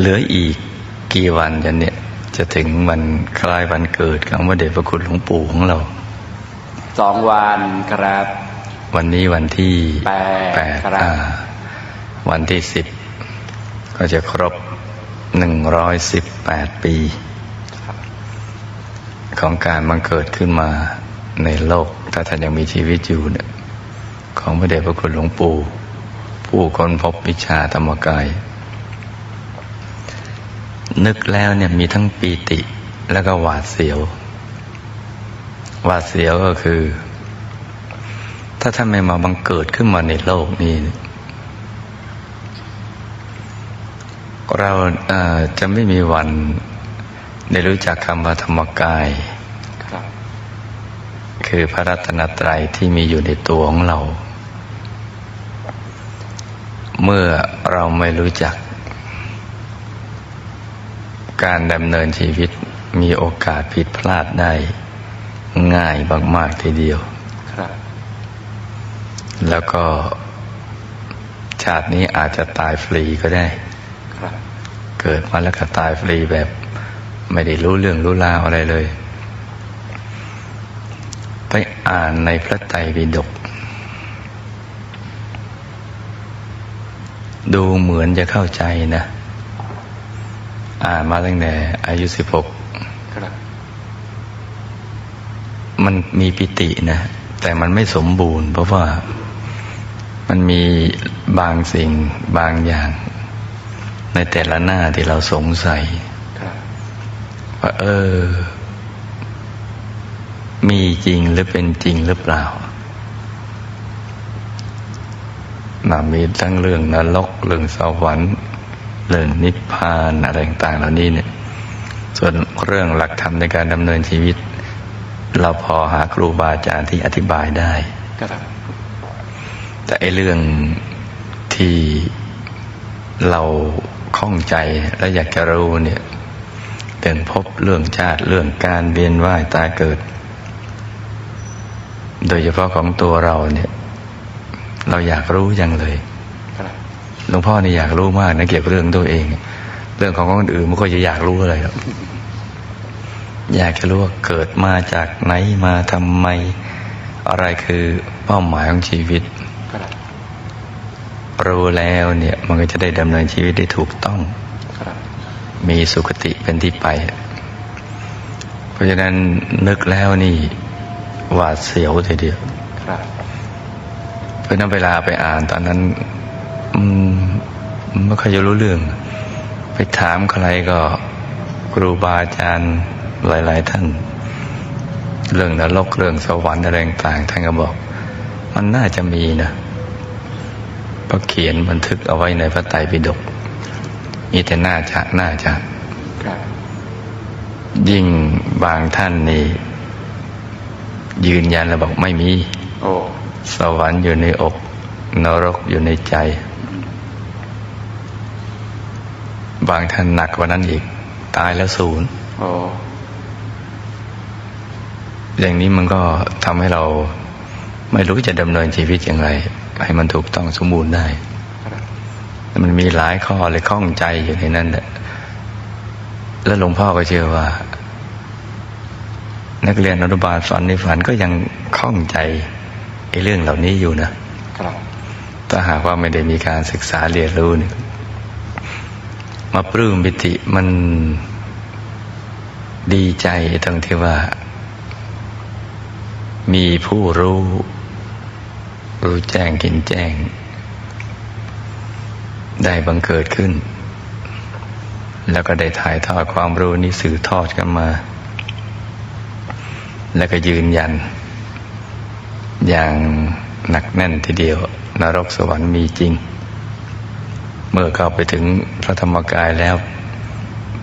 เหลืออีกกี่วันจะเนี่ย จะถึงวันคล้ายวันเกิดของพระเดชพระคุณหลวงปู่ของเราสองวันครับ วันนี้วันที่แปดแปดครับอ่าวันที่สิบก็จะครบหนึ่งร้อยสิบแปดปี ของการบังเกิดขึ้นมาในโลก ถ้าท่านยังมีชีวิตอยู่เนี่ยของพระเดชพระคุณหลวงปู่ผู้ค้นพบวิชาธรรมกาย นึกแล้วเนี่ยมีทั้งปีติ แล้วก็หวาดเสียว หวาดเสียวก็คือ ถ้าท่านไม่มาบังเกิดขึ้นมาในโลกนี้ เราเจะไม่มีวันได้รู้จักคำว่าธรรมกายค,คือพระรัตนตรัยที่มีอยู่ในตัวของเรา เมื่อเราไม่รู้จัก การดำเนินชีวิตมีโอกาสผิดพลาดได้ ง่ายมากๆทีเดียวครับ แล้วก็ชาตินี้อาจจะตายฟรีก็ได้ ครับ เกิดมาแล้วก็ตายฟรีแบบ ไม่ได้รู้เรื่องรู้ราวอะไรเลย ไปอ่านในพระไตรปิฎกดูเหมือนจะเข้าใจนะ อ่านมาตั้งแต่อายุสิบหกครับมันมีปิตินะ แต่มันไม่สมบูรณ์ เพราะว่ามันมีบางสิ่งบางอย่าง ในแต่ละหน้าที่เราสงสัยครับว่าเออ มีจริงหรือเป็นจริงหรือเปล่าน่ามีทั้งเรื่องนรกเรื่องสวรรค์ เรื่องนิพพานอะไรต่างๆเหล่านี้เนี่ยส่วนเรื่องหลักธรรมในการดำเนินชีวิต เราพอหาครูบาอาจารย์ที่อธิบายได้ครับแต่ไอเรื่องที่เราข้องใจและอยากจะรู้เนี่ยเรื่องพบเรื่องชาติเรื่องการเวียนว่ายตายเกิด โดยเฉพาะของตัวเราเนี่ย เราอยากรู้ยังเลย หลวงพ่อนี่อยากรู้มากนะเกี่ยวกับเรื่องตัวเอง เรื่องของคนอื่นไม่ค่อยจะอยากรู้อะไรหรอกอยากจะรู้ว่าเกิดมาจากไหนมาทำไม อะไรคือเป้าหมายของชีวิตรู้แล้วเนี่ย มันก็จะได้ดำเนินชีวิตได้ถูกต้องมีสุขติเป็นที่ไป เพราะฉะนั้นนึกแล้วนี่หวาดเสียวทีเดียวเพราะนั้นเวลาไปอ่านตอนนั้น อืมไม่ค่อยจะรู้เรื่อง ไปถามใครก็ครูบาอาจารย์หลาย ๆ ท่าน เรื่องนรกเรื่องสวรรค์อะไรต่างๆท่านก็บอก มันน่าจะมีนะเพราะเขียนบันทึกเอาไว้ในพระไตรปิฎกมีแต่น่าจะน่าจะครับยิ่งบางท่านนี่ ยืนยันแล้วบอกไม่มีโอ้สวรรค์อยู่ในอก นรกอยู่ในใจ บางท่านหนักกว่านั้นอีก ตายแล้วศูนย์โอ้อย่างนี้มันก็ทำให้เราไม่รู้จะดำเนินชีวิตอย่างไร ให้มันถูกต้องสมบูรณ์ได้ครับมันมีหลายข้อเลยข้องใจอยู่ในนั้นแหละแล้วหลวงพ่อก็เชื่อว่า นักเรียนอนุบาลฝันในฝันก็ยังข้องใจไอ้เรื่องเหล่านี้อยู่นะครับถ้าหากว่าไม่ได้มีการศึกษาเรียนรู้เนี่ย มาปลื้มปิติมันดีใจตรงที่ว่า มีผู้รู้ รู้แจ้งเห็นแจ้ง ได้บังเกิดขึ้น แล้วก็ได้ถ่ายทอดความรู้นี้สื่อทอดกันมา แล้วก็ยืนยัน อย่างหนักแน่นทีเดียวนรกสวรรค์มีจริง เมื่อเข้าไปถึงพระธรรมกายแล้ว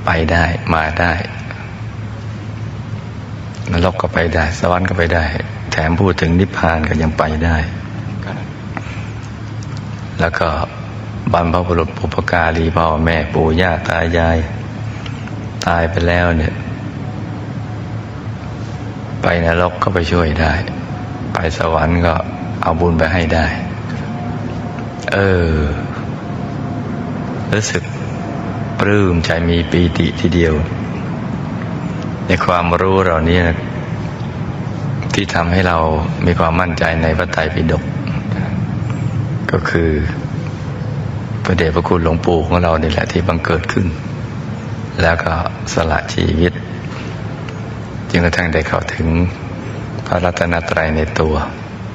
ไปได้มาได้นรกก็ไปได้ สวรรค์ก็ไปได้ แถมพูดถึงนิพพานก็ยังไปได้ แล้วก็บรรพบุรุษปุปการีพ่อแม่ปู่ย่าตายาย ตายไปแล้วเนี่ย ไปนรกก็ไปช่วยได้ ไปสวรรค์ก็เอาบุญไปให้ได้ เออ รู้สึกปลื้มใจมีปีติทีเดียว ในความรู้เหล่านี้ที่ทำให้เรามีความมั่นใจในพระไตรปิฎกก็คือพระเดชพระคุณหลวงปู่ของเราเนี่แหละที่บังเกิดขึ้น แล้วก็สละชีวิตจึงกระทั่งได้เข้าถึงพระรัตนตรัยในตัว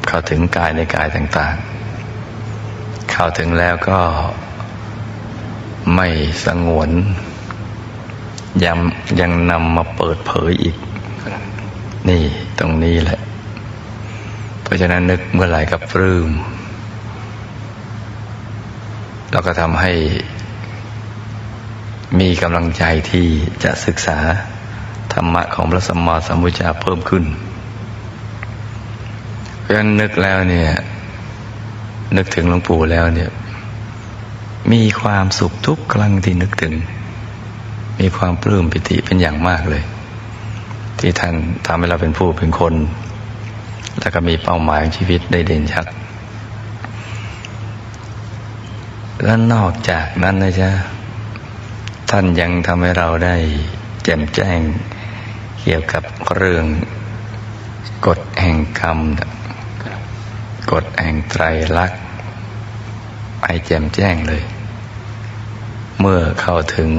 เข้าถึงกายในกายต่างๆ เข้าถึงแล้วก็ ไม่สงวนยังยังนำมาเปิดเผยอีก นี่ตรงนี้แหละ เพราะฉะนั้นนึกเมื่อไหร่กับปลื้มแล้วก็ทำให้มีกำลังใจที่จะศึกษาธรรมะของพระสัมมาสัมพุทธเจ้าเพิ่มขึ้น เพราะฉะนั้นนึกแล้วเนี่ย นึกถึงหลวงปู่แล้วเนี่ย มีความสุขทุกครั้งที่นึกถึง มีความปลื้มปิติเป็นอย่างมากเลย ที่ท่านทำให้เราเป็นผู้เป็นคน แล้วก็มีเป้าหมายชีวิตได้เด่นชัด และนอกจากนั้นนะจ๊ะท่านยังทำให้เราได้แจ่มแจ้ง เกี่ยวกับเรื่องกฎแห่งกรรมกฎแห่งไตรลักษณ์ไปแจ่มแจ้งเลย เมื่อเข้าถึง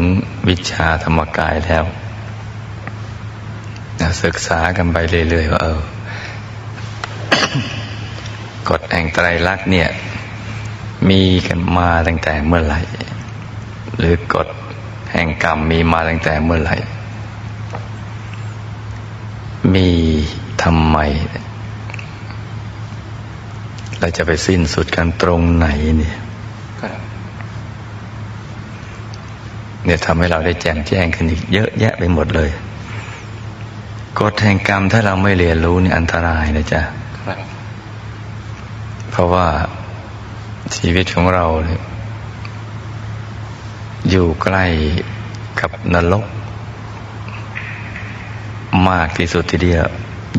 วิชาธรรมกายแล้วนะศึกษากันไปเรื่อยๆว่าเออกฎแห่งไตรลักษณ์เนี่ย มีกันมาตั้งแต่เมื่อไหร่ หรือกฎแห่งกรรมมีมาตั้งแต่เมื่อไหร่ มีทำไม เราจะไปสิ้นสุดกันตรงไหนเนี่ย ครับ เนี่ยทำให้เราได้แจ่มแจ้งขึ้นอีกเยอะแยะไปหมดเลยกฎแห่งกรรมถ้าเราไม่เรียนรู้นี่อันตรายนะจ๊ะครับเพราะว่าชีวิตของเราเยอยู่ใกล้กับนรก มากที่สุดทีเดียว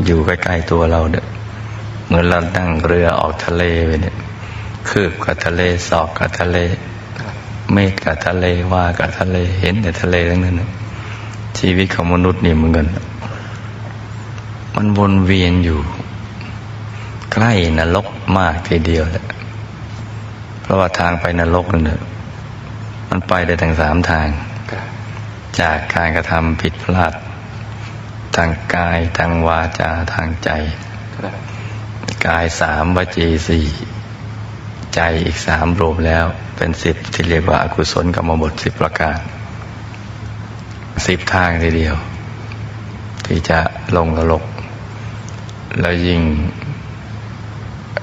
อยู่ใกล้ๆตัวเราเนี่ยเหมือนเรานั่งเรือออกทะเลไปเนี่ยคืบกับทะเลศอกกับทะเล เมฆกับทะเลว่ากับทะเลเห็นแต่ทะเลทั้งนั้นชีวิตของมนุษย์นี่เหมือนกัน มันวนเวียนอยู่ ใกล้นรกมากทีเดียวแหละเพราะว่าทางไปนรกนั่นน่ะมันไปได้ทั้งสามทาง จากการกระทำผิดพลาด ทางกายทางวาจาทางใจ กายสามวจีสี่ ใจอีกสามรวมแล้วเป็นสิบที่เรียกว่าอกุศลกรรมบทสิบประการสิบทางทีเดียว ที่จะลงนรก แล้วยิ่ง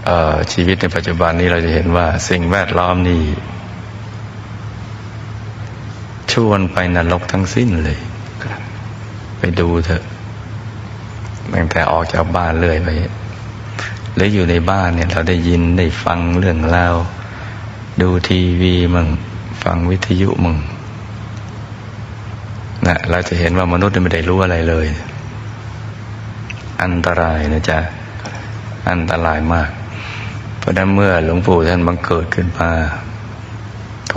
เอ่อชีวิตในปัจจุบันนี้เราจะเห็นว่าสิ่งแวดล้อมนี่ชวนไปนรกทั้งสิ้นเลยครับไปดูเถอะตั้งแต่ออกจากบ้านเรื่อยไป หรืออยู่ในบ้านเนี่ยเราได้ยินได้ฟังเรื่องราวดูทีวีมั่งฟังวิทยุมั่งนะเราจะเห็นว่ามนุษย์ไม่ได้รู้อะไรเลย อันตรายนะจ๊ะ อันตรายมาก เพราะนั้นเมื่อหลวงปู่ท่านบังเกิดขึ้นมา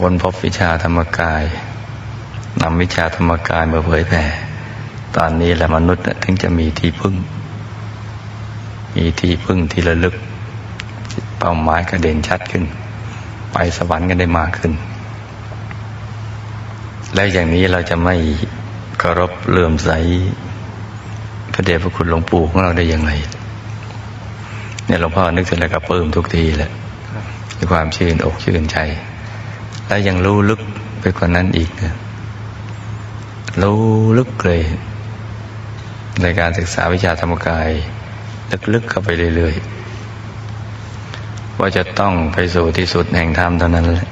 ค้นพบวิชาธรรมกายนำวิชาธรรมกายมาเผยแผ่ตอนนี้แหละมนุษย์ถึงจะมีที่พึ่ง มีที่พึ่งที่ระลึก เป้าหมายก็เด่นชัดขึ้น ไปสวรรค์กันได้มากขึ้น และอย่างนี้เราจะไม่เคารพเลื่อมใสพระเดชพระคุณหลวงปู่ของเราได้อย่างไรเนี่ยหลวงพ่อนึกเสร็จแล้วก็ปลื้มทุกทีแหละด้วยความชื่นอกชื่นใจ และยังรู้ลึกไปกว่านั้นอีกนะรู้ลึกเลย ในการศึกษาวิชาธรรมกาย ลึกๆเข้าไปเรื่อยๆ ว่าจะต้องไปสู่ที่สุดแห่งธรรมเท่านั้นแหละ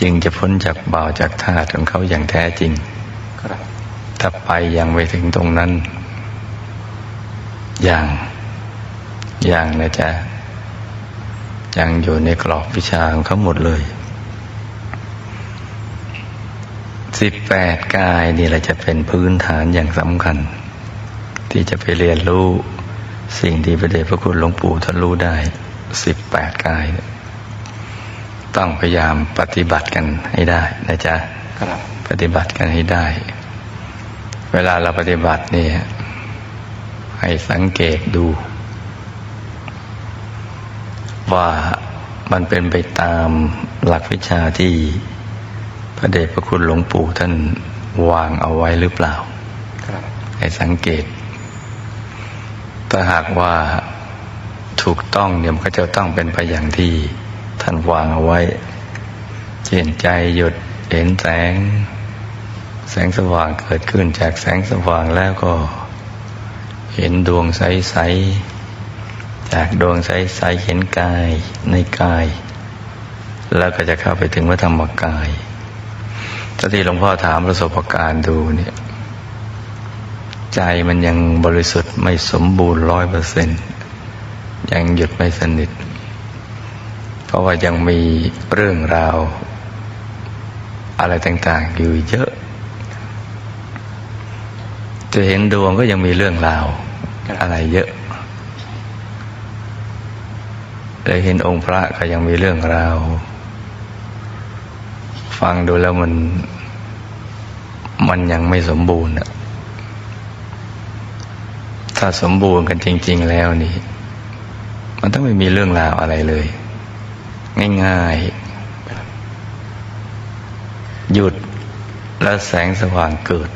จึงจะพ้นจากบ่าวจากทาสของเขาอย่างแท้จริง ถ้าไปยังไปถึงตรงนั้น อย่างอย่างนะจ๊ะยังอยู่ในกรอบวิชาของเขาหมดเลยสิบแปดกายนี่แหละจะเป็นพื้นฐานอย่างสำคัญ ที่จะไปเรียนรู้สิ่งที่พระเดชพระคุณหลวงปู่ท่านรู้ได้สิบแปดกายเนี่ยต้องพยายามปฏิบัติกันให้ได้นะจ๊ะคครับปฏิบัติกันให้ได้ เวลาเราปฏิบัติเนี่ยให้สังเกตดู ว่ามันเป็นไปตามหลักวิชาที่พระเดชพระคุณหลวงปู่ท่านวางเอาไว้หรือเปล่าครับให้สังเกต ถ้าหากว่าถูกต้องเนี่ยมันก็จะต้องเป็นไปอย่างที่ท่านวางเอาไว้เช่นใจหยุดเห็นแสง แสงสว่างเกิดขึ้นจากแสงสว่างแล้วก็ เห็นดวงใสๆจากดวงใสๆเห็นกายในกาย แล้วก็จะเข้าไปถึงวัฏธรรมกายถ้าที่หลวงพ่อถามประสบการณ์ดูเนี่ย ใจมันยังบริสุทธิ์ไม่สมบูรณ์ร้อยเปอร์เซ็นต์ยังหยุดไม่สนิท เพราะว่ายังมีเรื่องราว อะไรต่างๆอยู่เยอะ จะเห็นดวงก็ยังมีเรื่องราว อะไรเยอะเลยเห็นองค์พระก็ยังมีเรื่องราว ฟังดูแล้วมัน มันยังไม่สมบูรณ์อะ ถ้าสมบูรณ์กันจริง ๆ แล้วนี่ มันต้องไม่มีเรื่องราวอะไรเลย ง่ายๆ หยุดแล้วแสงสว่างเกิด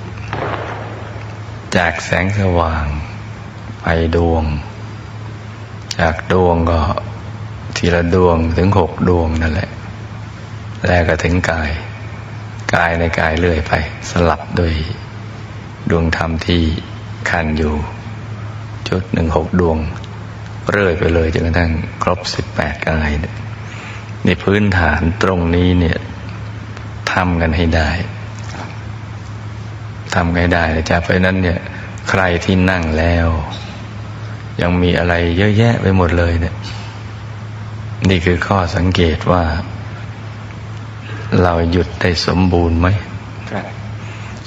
จากแสงสว่าง ไปดวง จากดวงก็ทีละดวงถึงหกดวงนั่นแหละ แล้วก็ถึงกาย กายในกายเรื่อยไป สลับด้วยดวงธรรมที่คันอยู่ ชุดหนึ่งหกดวง เรื่อยไปเลยจนกระทั่งครบสิบแปดกายนี่ยในพื้นฐานตรงนี้เนี่ยทำกันให้ได้ทำกันให้ได้นะจ๊ะเพราะนั้นเนี่ยใครที่นั่งแล้ว ยังมีอะไรเยอะแยะไปหมดเลยเนี่ยนี่คือข้อสังเกตว่า เราหยุดได้สมบูรณ์ไหม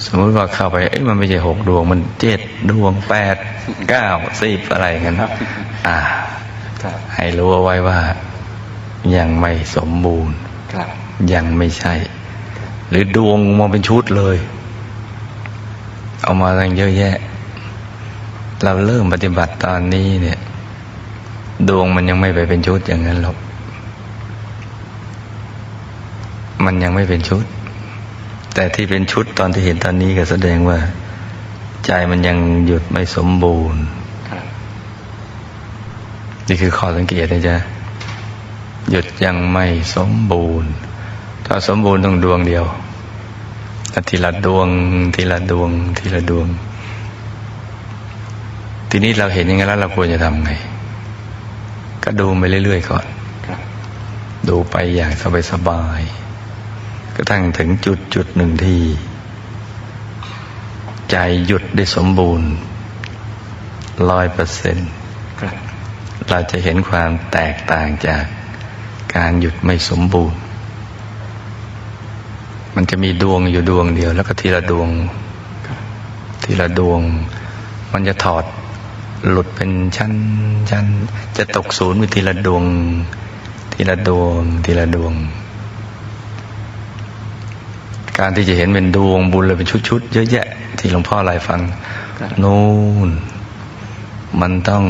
สมมติว่าเข้าไปเอ้ยมันไม่ใช่หกดวง มันเจ็ดดวงแปดเก้าสิบอะไรกันนะอ่าครับให้รู้เอาไว้ว่า ยังไม่สมบูรณ์ครับยังไม่ใช่ หรือดวงมาเป็นชุดเลย เอามาตั้งเยอะแยะ เราเริ่มปฏิบัติตอนนี้เนี่ย ดวงมันยังไม่ไปเป็นชุดอย่างนั้นหรอกมันยังไม่เป็นชุด แต่ที่เป็นชุดตอนที่เห็นตอนนี้ก็แสดงว่า ใจมันยังหยุดไม่สมบูรณ์ครับนี่คือข้อสังเกตนะจ๊ะหยุดยังไม่สมบูรณ์ ถ้าสมบูรณ์ต้องดวงเดียวถ้าทีละดวง ทีละดวง ทีละดวง ทีนี้เราเห็นอย่างนั้นแล้วเราควรจะทำไง ก็ดูไปเรื่อยๆก่อนครับดูไปอย่างสบายๆ กระทั่งถึงจุดจุดหนึ่งที่ ใจหยุดได้สมบูรณ์ร้อยเปอร์เซ็นต์เราจะเห็นความแตกต่างจากการหยุดไม่สมบูรณ์ มันจะมีดวงอยู่ดวงเดียว แล้วก็ทีละดวง ทีละดวง มันจะถอดหลุดเป็นชั้นชั้นจะตกศูนย์ไปทีละดวง ทีละดวง ทีละดวง การที่จะเห็นเป็นดวงบุญเลยเป็นชุดๆเยอะแยะ ที่หลวงพ่อไล่ฟังครับนู่นมันต้อง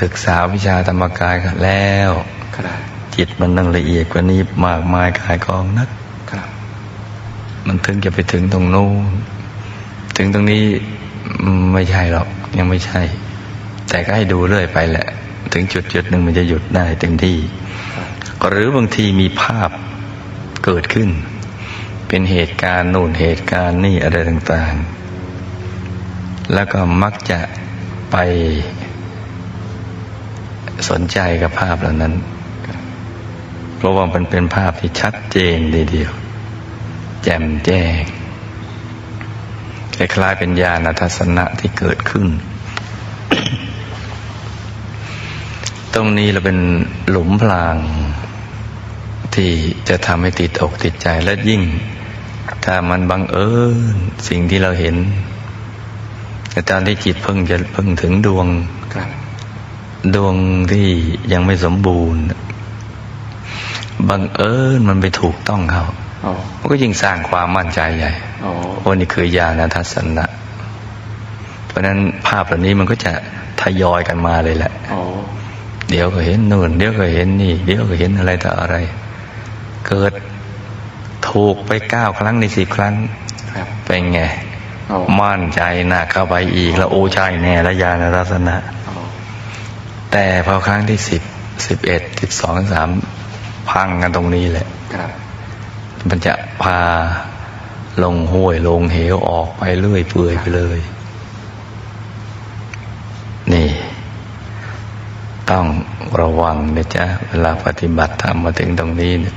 ศึกษาวิชาธรรมกายกันแล้วครับจิตมันนั่งละเอียดกว่านี้มากมายกายกองนักครับมันถึงจะไปถึงตรงนู้นถึงตรงนี้อืมไม่ใช่หรอกยังไม่ใช่ แต่ก็ให้ดูเรื่อยไปแหละ ถึงจุดจุดหนึ่งมันจะหยุดได้เต็มที่ หรือบางทีมีภาพเกิดขึ้น เป็นเหตุการณ์นู่นเหตุการณ์นี่อะไรต่างๆ แล้วก็มักจะไปสนใจกับภาพเหล่านั้น เพราะว่ามันเป็นภาพที่ชัดเจนทีเดียว แจ่มแจ้งคล้ายๆเป็นญาณทัศนะที่เกิดขึ้น ตรงนี้เราเป็นหลุมพรางที่จะทำให้ติดอกติดใจและยิ่ง ถ้ามันบังเอิญสิ่งที่เราเห็นแต่ตอนที่จิตเพิ่งจะเพิ่งถึงดวงครับดวงที่ยังไม่สมบูรณ์บังเอิญมันไปถูกต้องเขาอ๋อมันก็ยิ่งสร้างความมั่นใจใหญ่อ๋อโอ้นี่คือญาณทัศนะ เพราะฉะนั้นภาพเหล่านี้มันก็จะทยอยกันมาเลยแหละอ๋อเดี๋ยวก็เห็นนู่น เดี๋ยวก็เห็นนี่ เดี๋ยวก็เห็นอะไรต่ออะไร เกิด ถูกไปเก้าครั้งในสิบครั้งครับเป็นไงอ๋อมั่นใจหนักเข้าไปอีก แล้วโอ้ใช่แน่และญาณทัศนะอ๋อแต่พอครั้งที่สิบสิบเอ็ดสิบสองสามพังกันตรงนี้แหละครับมันจะพาลงห้วยลงเหวออกไปเรื่อยเปื่อยไปเลย นี่ ต้องระวังนะจ๊ะ เวลาปฏิบัติธรรมมาถึงตรงนี้เนี่ย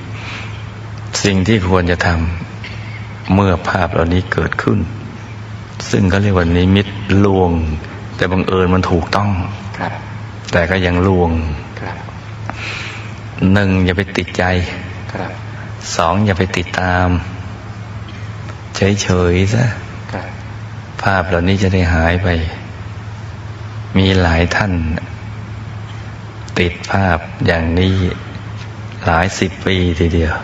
สิ่งที่ควรจะทำเมื่อภาพเหล่านี้เกิดขึ้น ซึ่งเขาเรียกว่านิมิตลวง แต่บังเอิญมันถูกต้องครับแต่ก็ยังลวงครับหนึ่งอย่าไปติดใจครับสองอย่าไปติดตาม เฉยๆซะครับภาพเหล่านี้จะได้หายไป มีหลายท่าน ติดภาพอย่างนี้หลายสิบปีทีเดียว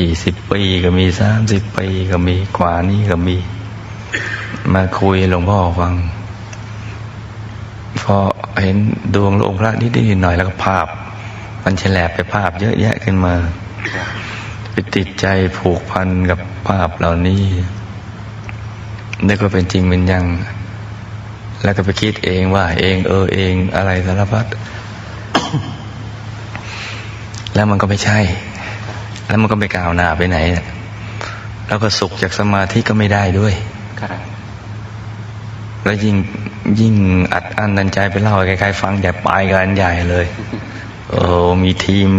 ยี่สิบปีก็มีสามสิบปีก็มีกว่านี้ก็มี มาคุยหลวงพ่อฟัง พอเห็นดวงลงพระนิดๆหน่อยแล้วก็ภาพ มันแฉลบไปภาพเยอะแยะขึ้นมา ไปติดใจผูกพันกับภาพเหล่านี้นึกว่าเป็นจริงเป็นยัง แล้วก็ไปคิดเองว่า เอง เออเองอะไรสารพัดแล้วมันก็ไม่ใช่ แล้วมันก็ไม่ก้าวหน้าไปไหน แล้วก็สุขจากสมาธิก็ไม่ได้ด้วยครับแล้วยิ่งยิ่งอัดอั้นตันใจไปเล่าให้ใครๆฟังอย่าไปกันใหญ่เลย โอ้มีทีม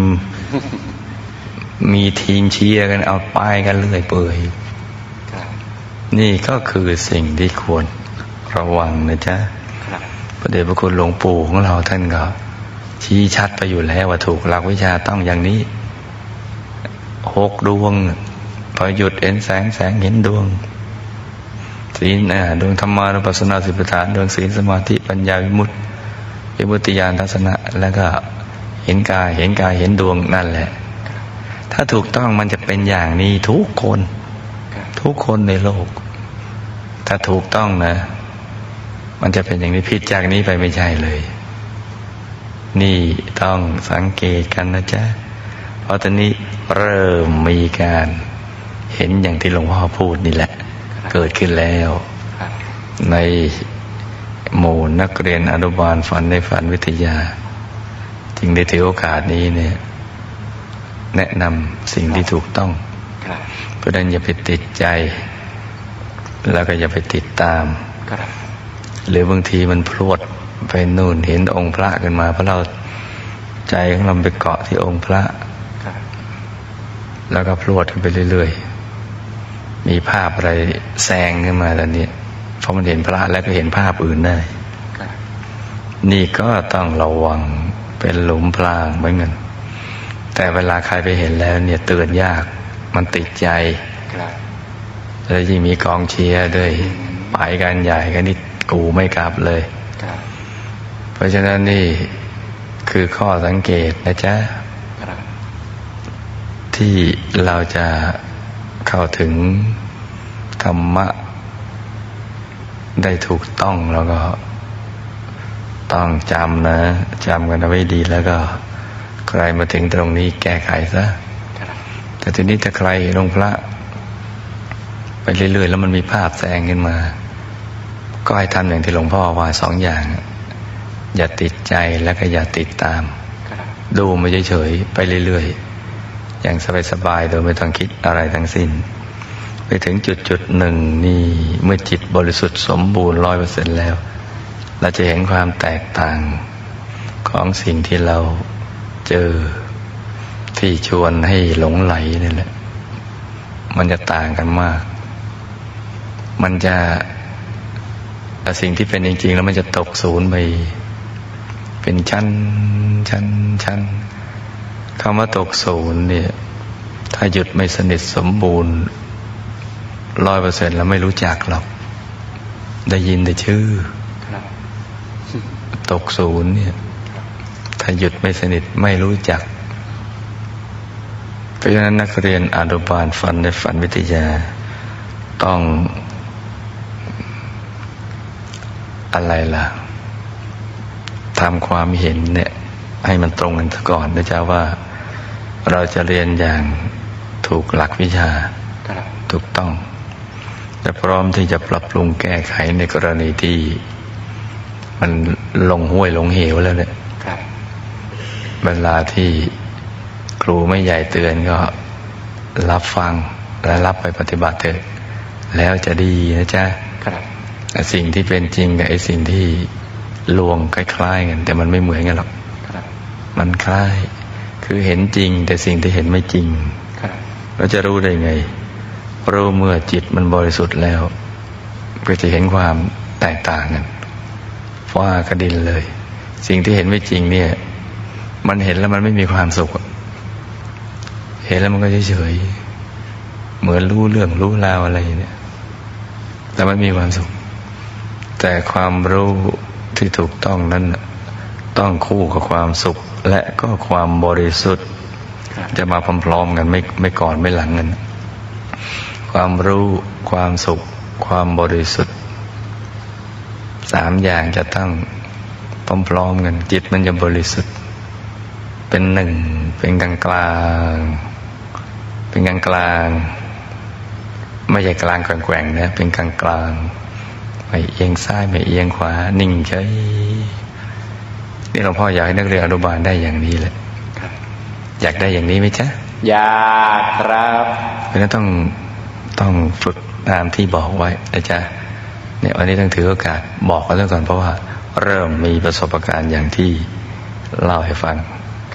มีทีมเชียร์กันเอาไปกันเรื่อยเปื่อยครับนี่ก็คือสิ่งที่ควรระวังนะจ๊ะครับพระเดชพระคุณหลวงปู่ของเราท่านก็ชี้ชัดไปอยู่แล้วว่าถูกหลักวิชาต้องอย่างนี้ หกดวง พอหยุดเห็นแสงแสงเห็นดวงศีลอ่าดวงธรรมานุปัสสนาสิบประธานดวงศีลสมาธิปัญญาวิมุตติวิมุตติญาณทัศนะ แล้วก็เห็นกายเห็นกายเห็นดวงนั่นแหละ ถ้าถูกต้องมันจะเป็นอย่างนี้ทุกคน ทุกคนในโลก ถ้าถูกต้องนะ มันจะเป็นอย่างนี้ผิดจากนี้ไปไม่ใช่เลย นี่ต้องสังเกตกันนะจ๊ะ เพราะตอนนี้เริ่มมีการเห็นอย่างที่หลวงพ่อพูดนี่แหละ เกิดขึ้นแล้ว ในหมู่นักเรียนอนุบาลฝันในฝันวิทยา จึงได้ถือโอกาสนี้เนี่ยแนะนำสิ่งที่ถูกต้องเพราะนั้นอย่าไปติดใจ แล้วก็อย่าไปติดตาม หรือบางทีมันพรวดไปนู่นเห็นองค์พระขึ้นมาเพราะเราใจของเราไปเกาะที่องค์พระ แล้วก็พรวดขึ้นไปเรื่อยๆ มีภาพอะไรแซงขึ้นมาตอนนี้เพราะมันเห็นพระแล้วก็เห็นภาพอื่นได้ครับนี่ก็ต้องระวังเป็นหลุมพรางเหมือนกันแต่เวลาใครไปเห็นแล้ว เนี่ยเตือนยาก มันติดใจครับแล้วยิ่งมีกองเชียร์ด้วยไปกันใหญ่กันนี่กูไม่กลับเลยครับเพราะฉะนั้นนี่คือข้อสังเกตนะจ๊ะครับ ที่เราจะเข้าถึงธรรมะ ได้ถูกต้องแล้วก็ต้องจำนะจำกันเอาไว้ดีแล้วก็ ใครมาถึงตรงนี้แก้ไขซะแต่ทีนี้ถ้าใครลงพระ ไปเรื่อยๆ แล้วมันมีภาพแสงขึ้นมา ก็ให้ทำอย่างที่หลวงพ่อว่าสองอย่าง อย่าติดใจแล้วก็อย่าติดตาม ดูมาเฉยๆไปเรื่อยๆ อย่างสบายๆโดยไม่ต้องคิดอะไรทั้งสิ้น ไปถึงจุดจุดๆหนึ่งนี่เมื่อจิตบริสุทธิ์สมบูรณ์ร้อยเปอร์เซ็นต์แล้ว เราจะเห็นความแตกต่างของสิ่งที่เราเจอที่ชวนให้หลงไหลนี่แหละ มันจะต่างกันมาก มันจะสิ่งที่เป็นจริงๆ แล้วมันจะตกศูนย์ไป เป็นชั้นชั้นชั้น คำว่าตกศูนย์เนี่ย ถ้าหยุดไม่สนิทสมบูรณ์ร้อยเปอร์เซ็นต์แล้วไม่รู้จักหรอก ได้ยินแต่ชื่อครับตกศูนย์เนี่ย ถ้าหยุดไม่สนิทไม่รู้จัก เพราะฉะนั้นนักเรียนอนุบาลฝันในฝันวิทยา ต้อง อะไรล่ะทำความเห็นเนี่ย ให้มันตรงกันซะก่อนนะจ๊ะว่า เราจะเรียนอย่างถูกหลักวิชาครับถูกต้องและพร้อมที่จะปรับปรุงแก้ไขในกรณีที่ มันลงห้วยลงเหวแล้วเนี่ยครับเวลาที่ครูไม่ใหญ่เตือนก็รับฟังและรับไปปฏิบัติเถอะแล้วจะดีนะจ๊ะครับแต่สิ่งที่เป็นจริงกับไอ้สิ่งที่ลวงคล้ายๆกันแต่มันไม่เหมือนกันหรอกครับมันคล้าย คือเห็นจริง แต่สิ่งที่เห็นไม่จริงครับเราจะรู้ได้ไงรู้เมื่อจิตมันบริสุทธิ์แล้ว ก็จะเห็นความแตกต่างกันฟ้ากระดินเลย สิ่งที่เห็นไม่จริงเนี่ย มันเห็นแล้วมันไม่มีความสุข เห็นแล้วมันก็เฉยๆเหมือนรู้เรื่องรู้ราวอะไรเนี่ยแต่มันมีความสุข แต่ความรู้ที่ถูกต้องนั้นน่ะต้องคู่กับความสุข และก็ความบริสุทธิ์ครับจะมาพร้อมๆกันไม่ไม่ก่อนไม่หลังกัน ความรู้ความสุข ความบริสุทธิ์สามอย่างจะต้องพร้อมๆกันจิตมันจะบริสุทธิ์เป็นหนึ่งเป็นกลางกลางๆเป็นกลางกลางๆไม่ใช่กลางแกว่งๆนะเป็นกลางกลางๆไม่เอียงซ้ายไม่เอียงขวา นิ่งเฉย นี่หลวงพ่ออยากให้นักเรียนอนุบาลได้อย่างนี้แหละครับอยากได้อย่างนี้ไหมจ๊ะอยากครับเพราะฉะนั้นต้องต้องฝึกตามที่บอกไว้นะจ๊ะเนี่ยวันนี้ต้องถือโอกาสบอกกันแล้วก่อนเพราะว่า เริ่มมีประสบการณ์อย่างที่เล่าให้ฟัง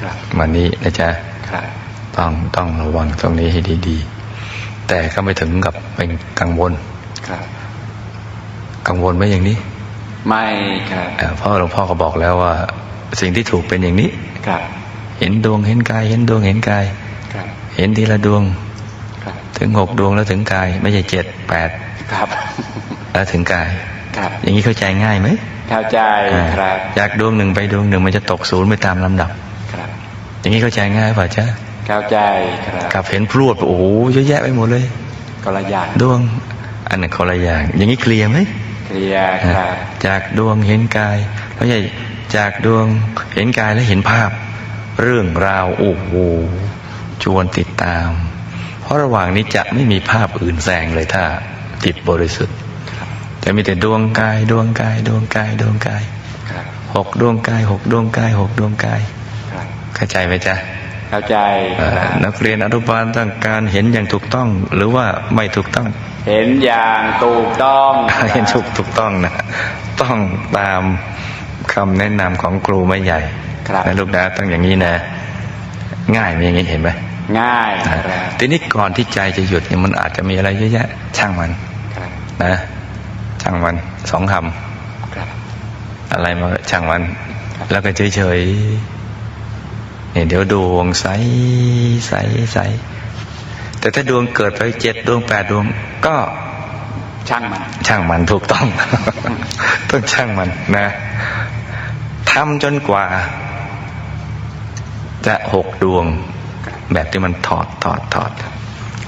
ครับวันนี้นะจ๊ะครับต้องต้องระวังตรงนี้ให้ดีๆ แต่ก็ไม่ถึงกับเป็นกังวลครับกังวลไหมอย่างนี้ ไม่ครับเอ่อเพราะหลวงพ่อก็บอกแล้วว่า สิ่งที่ถูกเป็นอย่างนี้ครับเห็นดวงเห็นกาย เห็นดวงเห็นกายครับเห็นทีละดวงครับถึงหกดวงแล้วถึงกาย ไม่ใช่เจ็ดแปดครับแล้วถึงกายครับอย่างนี้เข้าใจง่ายไหมเข้าใจครับจากดวงหนึ่งไปดวงหนึ่งมันจะตกศูนย์ไปตามลำดับครับอย่างนี้เข้าใจง่ายป่ะจ๊ะเข้าใจครับกับเห็นพรวดโอ้โหเยอะแยะไปหมดเลยก็ละอย่างดวง อันหนึ่งคนละอย่าง อย่างนี้เคลียร์ไหมเคลียร์ครับจากดวงเห็นกายไม่ใช่ จากดวงเห็นกายแล้วเห็นภาพ เรื่องราวโอ้โหชวนติดตาม เพราะระหว่างนี้จะไม่มีภาพอื่นแซงเลยถ้าจิตบริสุทธิ์จะมีแต่ดวงกายดวงกายดวงกายดวงกายครับหกดวงกายหกดวงกายหกดวงกายครับเข้าใจไหมจ๊ะเข้าใจเอ่อครับนักเรียนอนุบาลต้องการเห็นอย่างถูกต้อง หรือว่าไม่ถูกต้อง เห็นอย่างถูกต้องครับเห็นถูกถูกต้องนะต้องตาม คำแนะนำของครูไม่ใหญ่ครับนะลูกนะต้องอย่างนี้นะ ง่ายไหมอย่างนี้เห็นไหมง่ายคอ่ารับทีนี้ก่อนที่ใจจะหยุดเนี่ยมันอาจจะมีอะไรเยอะแยะ ช่างมันครับนะ ช่างมันสองคครับำอะไรมาช่างมัน แล้วก็เฉยๆเนี่ยเดี๋ยวดวงใสใสใสแต่ถ้าดวงเกิดไปเจ็ดดวงแปดดวง ก็ ช่างมัน ช่างมันถูกต้อง ต้องช่างมันนะทำจนกว่า จะหกดวง แบบที่มันถอดถอดถอด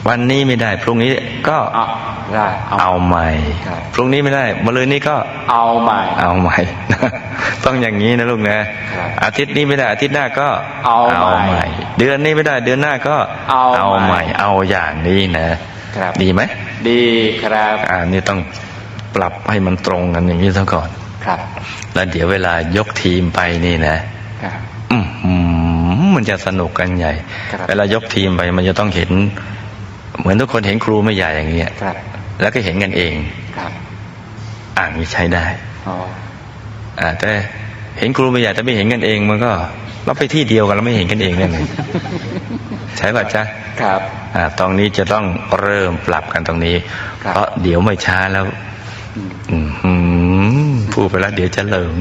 วันนี้ไม่ได้พรุ่งนี้ก็เอาได้เอาเอาใหม่ครับพรุ่งนี้ไม่ได้มะรืนนี้ก็เอาใหม่ เอาใหม่ ต้องอย่างนี้นะลูกนะครับอาทิตย์นี้ไม่ได้อาทิตย์หน้าก็เอาใหม่ เดือนนี้ไม่ได้เดือนหน้าก็เอาใหม่ใหม่เอาอย่างนี้นะ ครับดีไหมดีครับอ่านี่ต้องปรับให้มันตรงกันอย่างนี้ซะก่อน ครับ แล้วเดี๋ยวเวลายกทีมไปนี่นะครับอือหือมันจะสนุกกันใหญ่ครับเวลายกทีมไปมันจะต้องเห็น เหมือนทุกคนเห็นครูไม่ใหญ่อย่างเงี้ยครับ แล้วก็เห็นกันเองครับอ่านนี้ใช้ได้อ๋ออ่าแต่เห็นครูไม่ใหญ่แต่ไม่เห็นกันเอง มันก็เราไปที่เดียวกันแล้วไม่เห็นกันเองนั่นเอง ใช่ป่ะจ๊ะครับอ่าตรงนี้จะต้องเริ่มปรับกันตรงนี้ครับเพราะเดี๋ยวไม่ช้าแล้วอืมอืมพูดไปแล้วเดี๋ยวจะเหลิง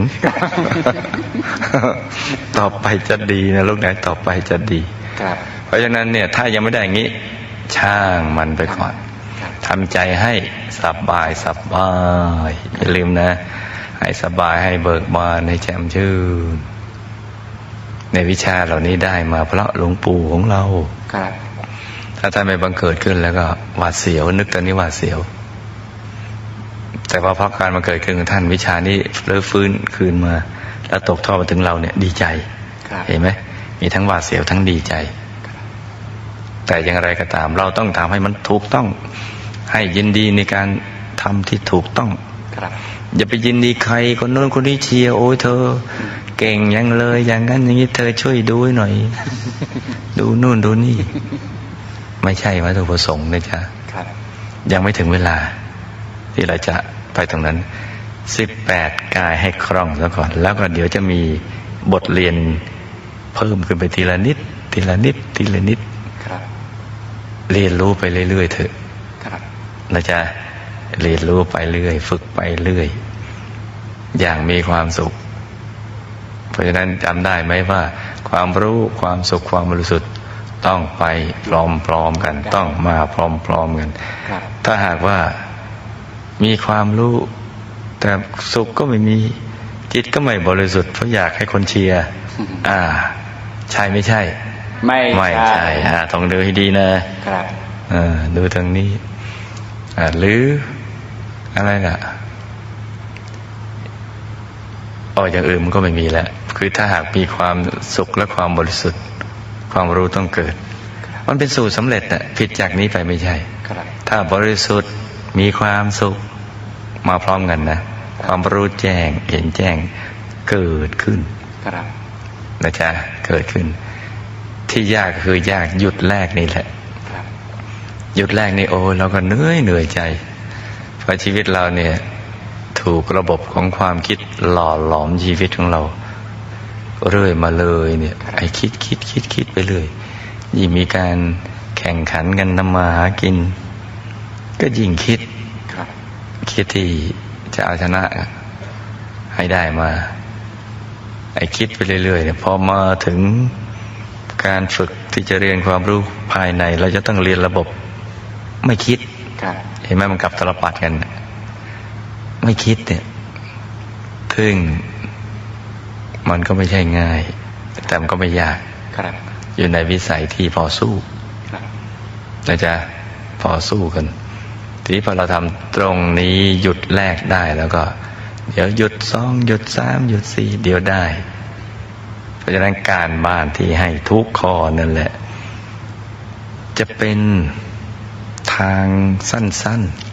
ต่อไปจะดีนะลูกนะต่อไปจะดีครับเพราะฉะนั้นเนี่ย ถ้ายังไม่ได้อย่างนี้ ช่างมันไปก่อนครับทำใจให้สบายสบายอย่าลืมนะ ให้สบายให้เบิกบานให้แจ่มชื่น ในวิชาเหล่านี้ได้มาเพราะหลวงปู่ของเราครับถ้าท่านไม่บังเกิดขึ้นแล้วก็หวาดเสียวนึกตอนนี้หวาดเสียว แต่ว่าเพราะการมาเกิดขึ้นของท่านวิชานี้เริ่มฟื้นคืนมา แล้วตกทอดมาถึงเราเนี่ยดีใจครับเห็นไหมมีทั้งหวาดเสียวทั้งดีใจ แต่อย่างไรก็ตาม เราต้องทำให้มันถูกต้อง ให้ยินดีในการทำที่ถูกต้องครับอย่าไปยินดีใครคนโน้นคนนี้เชียร์โอ้ยเธอ เก่งยังเลย อย่างนั้นอย่างนี้เธอช่วยดูให้หน่อย ดูนู่นดูนี่ ไม่ใช่วัตถุประสงค์นะจ๊ะครับยังไม่ถึงเวลา ที่เราจะไปตรงนั้นสิบแปดกายให้คล่องซะก่อน แล้วก็เดี๋ยวจะมีบทเรียนเพิ่มขึ้นไปทีละนิด ทีละนิด ทีละนิดครับเรียนรู้ไปเรื่อยๆเถอะครับเราจะเรียนรู้ไปเรื่อย ฝึกไปเรื่อย อย่างมีความสุขเพ ราะฉะนั้นจำได้ไหมว่า ความรู้ความสุขความบริสุทธิ์ต้องไปพร้อมๆกัน ต้องมาพร้อมๆกันครับถ้าหากว่ามีความรู้ แต่สุขก็ไม่มีจิตก็ไม่บริสุทธิ์เพราะอยากให้คนเชียร์อ่า ใช่ไม่ใช่ ไม่ไม่ใช่อ่าต้องดูให้ดีนะครับเออดูทางนี้อ่าหรืออะไรล่ะ อ๋ออย่างอื่นมันก็ไม่มีแล้ว คือถ้าหากมีความสุขและความบริสุทธิ์ ความรู้ต้องเกิด มันเป็นสูตรสำเร็จน่ะผิดจากนี้ไปไม่ใช่ครับถ้าบริสุทธิ์มีความสุขมาพร้อมกันนะ ความรู้แจ้งเห็นแจ้งเกิดขึ้นครับนะจ๊ะเกิดขึ้น ที่ยากคือยากหยุดแรกนี่แหละครับหยุดแรกนี่โอ้เราก็เหนื่อยเหนื่อยใจเพราะชีวิตเราเนี่ย ถูกระบบของความคิดหล่อหลอมชีวิตของเรา เรื่อยมาเลยเนี่ยไอ้คิดคิดคิดคิดไปเรื่อยยิ่งมีการแข่งขันกันทำมาหากิน ก็ยิ่งคิดครับคิดที่จะเอาชนะให้ได้มา ไอ้คิดไปเรื่อยๆเนี่ยพอมาถึงการฝึกที่จะเรียนความรู้ภายใน เราจะต้องเรียนระบบไม่คิดครับเห็นไหมมันกลับตลปัดกันน่ะ ไม่คิดเนี่ยถึงมันก็ไม่ใช่ง่าย แต่มันก็ไม่ยากครับ อยู่ในวิสัยที่พอสู้ครับนะจ๊ะพอสู้กัน ทีนี้พอเราทำตรงนี้หยุดแรกได้แล้วก็ เดี๋ยวหยุดสองหยุดสามหยุดสี่เดี๋ยวได้ เพราะฉะนั้นการบ้านที่ให้ทุกข้อนั่นแหละ จะเป็นทางสั้นๆ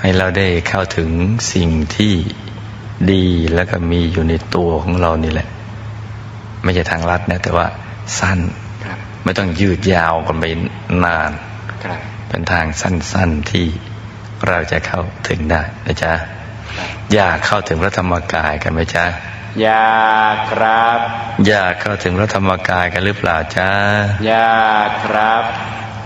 ให้เราได้เข้าถึงสิ่งที่ดีแล้วก็มีอยู่ในตัวของเรานี่แหละ ไม่ใช่ทางลัดนะ แต่ว่าสั้นครับไม่ต้องยืดยาวกันไปนานครับเป็นทางสั้นๆที่เราจะเข้าถึงได้นะจ๊ะครับอยากเข้าถึงพระธรรมกายกันไหมจ๊ะอยากครับ อยากเข้าถึงพระธรรมกายกันหรือเปล่าจ๊ะอยากครับ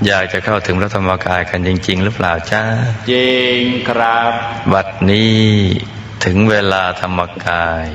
อยากจะเข้าถึงพระธรรมกายกันจริง ๆ หรือเปล่าจ๊ะจริงครับบัดนี้ถึงเวลาธรรมกาย